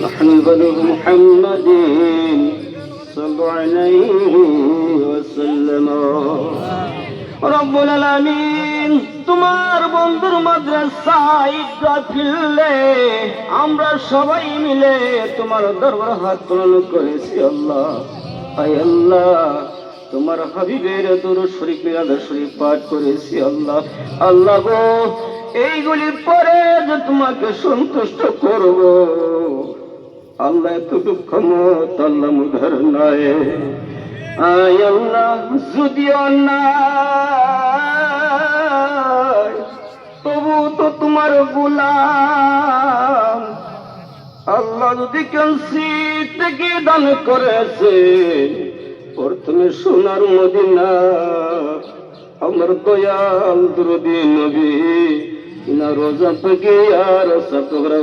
محمد محمد صلى عليه وسلم রব্বুল আলামিন তোমার বন্ধুর মাদ্রাসায় ঈদগাহ ফিরলে আমরা সবাই মিলে তোমার দরবার হাত প্রণ করেছি আল্লাহ আয় আল্লাহ তোমার হাবিবের দূর শরীফ মিরাদ শরীফ পাঠ করেছি আল্লাহ আল্লাহ গো এইগুলি পরে যে তোমাকে সন্তুষ্ট করব আল্লাহ এতটুকু ক্ষমতা আল্লাহ মুধার নয়। আয় আল্লাহ যদিও না তবু তো তোমার গুলাম। আল্লাহ যদি কান্সি থেকে দান করেছে, প্রথমে সোনার মদিনা, আমার দয়াল দুরদি নবী না রোজা থেকে আর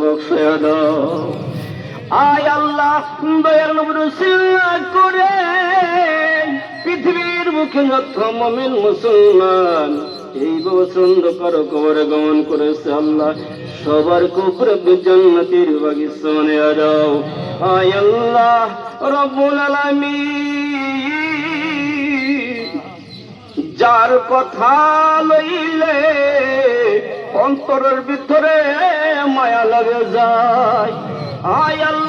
বক্সয়া দাও আয় আল্লাহ দয়াল নবীর সিল্লা করে। পৃথিবীর মুখে মমিন মুসলমান, এই বসন্ত কারও কবরে গমন করেছে আল্লাহ। সবার কুপুরে জান্নাতের বাগিস্তানে আজাও আয় আল্লাহ, রব্বুল আলামিন। যার কথা লইলে অন্তরের ভিতরে মায়া লাগে যায়। আয় আল্লাহ।